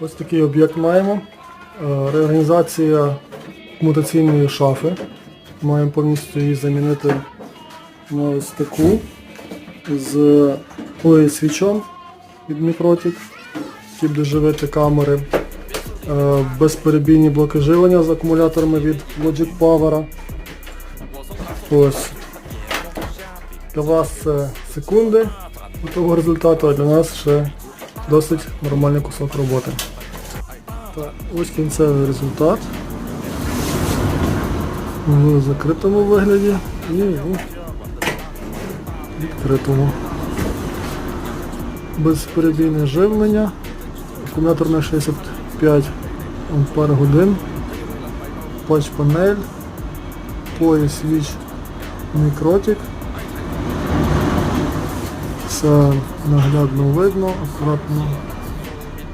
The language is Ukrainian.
Ось такий об'єкт маємо. Е, Реорганізація комутаційної шафи. Маємо повністю її замінити на ось таку з ой, свічом від Мікротік, які буде живити камери. Е, Безперебійні блоки живлення з акумуляторами від Logic Power. Ось. Для вас це секунди готового результату, а для нас ще досить нормальний кусок роботи. Так, ось кінцевий результат. В закритому вигляді і в відкритому. Безперебійне живлення. Акумулятор на 65 ампер годин. Патч панель. Пояс віч мікротик. Все наглядно видно, акуратно